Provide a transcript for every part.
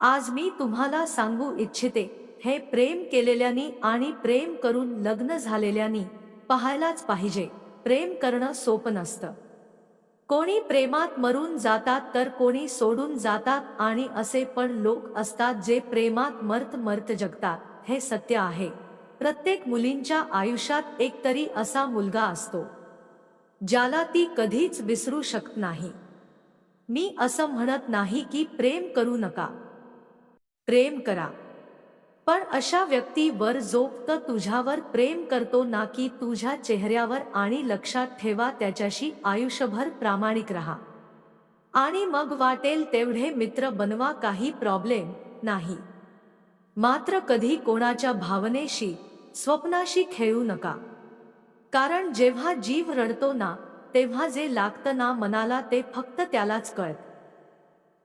आज मी तुम्हाला सांगू इच्छिते हे प्रेम केलेल्यानी आणि प्रेम करून लग्न झालेल्यानी पाहायलाच पाहिजे प्रेम करणं सोपं नसतं. कोणी प्रेमात मरून जातात तर कोणी सोडून जातात आणि असे पण लोक असतात जे प्रेमात मर्त मर्त जगतात हे सत्य आहे. प्रत्येक मुलींच्या आयुष्यात एक तरी असा मुलगा असतो ज्याला ती कधीच विसरू शकत नाही. मी असं म्हणत नाही की प्रेम करू नका. प्रेम करा. पण अशा व्यक्तीवर जो तुझ्यावर प्रेम करतो ना की तुझ्या चेहऱ्यावर आणि लक्षात ठेवा त्याच्याशी आयुष्यभर प्रामाणिक राहा. आणि मग वाटेल तेवढे मित्र बनवा काही प्रॉब्लेम नाही. मात्र कधी कोणाच्या भावनेशी स्वप्नाशी खेळू नका. कारण जेव्हा जीव रडतो ना तेव्हा जे लागतं ना मनाला ते फक्त त्यालाच कळत.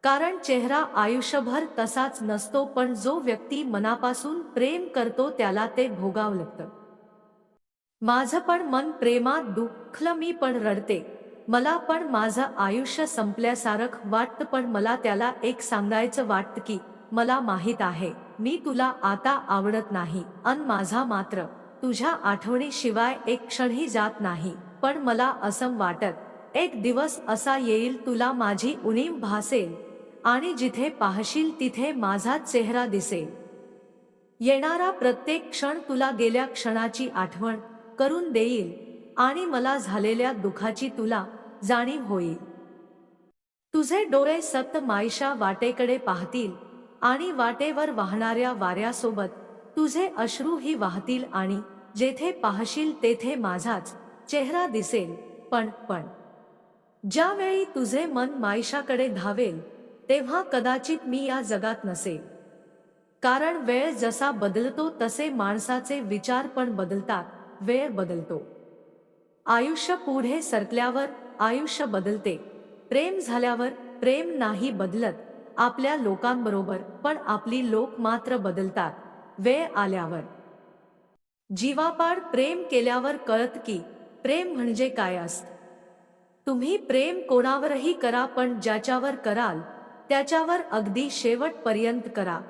कारण चेहरा आयुष्यभर तसाच नसतो पण जो व्यक्ती मनापासून प्रेम करतो त्याला ते भोगावं लागतं माझं पण मन प्रेमात दुखलं मी पण रडते. मला पण माझं आयुष्य संपल्यासारखं वाटतं पण मला त्याला एक सांगायचं वाटतं की मला माहीत आहे मी तुला आता आवडत नाही. अन माझा मात्र तुझ्या आठवणीशिवाय एक क्षणही जात नाही. पण मला असं वाटत एक दिवस असा येईल तुला माझी उणीव भासेल. आणि जिथे पाहशील तिथे माझा चेहरा दिसेल. येणारा प्रत्येक क्षण तुला गेल्या क्षणाची आठवण करून देईल आणि मला झालेल्या दुखाची तुला जाणीव होईल. तुझे डोळे सत मायशा वाटेकडे पाहतील आणि वाटेवर वाहणाऱ्या वाऱ्यासोबत तुझे अश्रूही वाहतील आणि जेथे पाहशील तेथे माझाच चेहरा दिसेल. पण पण ज्यावेळी तुझे मन मायशाकडे धावेल तेव्हा कदाचित मी या जगात नसेल. कारण वेळ जसा बदलतो तसे माणसाचे विचार पण बदलतात वेळ बदलतो. आयुष्य पुढे सरकल्यावर आयुष्य बदलते. प्रेम झाल्यावर प्रेम नाही बदलत आपल्या लोकांबरोबर पण आपली लोक मात्र बदलतात वेळ आल्यावर. जीवापाड प्रेम केल्यावर कळत की प्रेम म्हणजे काय असत? तुम्ही प्रेम कोणावरही करा पण ज्याच्यावर कराल त्याच्यावर अगदी शेवटपर्यंत करा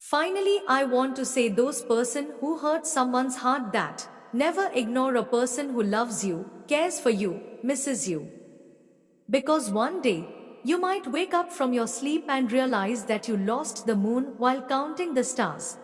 Finally, I want to say those person who hurt someone's heart that never ignore a person who loves you, cares for you, misses you. Because one day, you might wake up from your sleep and realize that you lost the moon while counting the stars.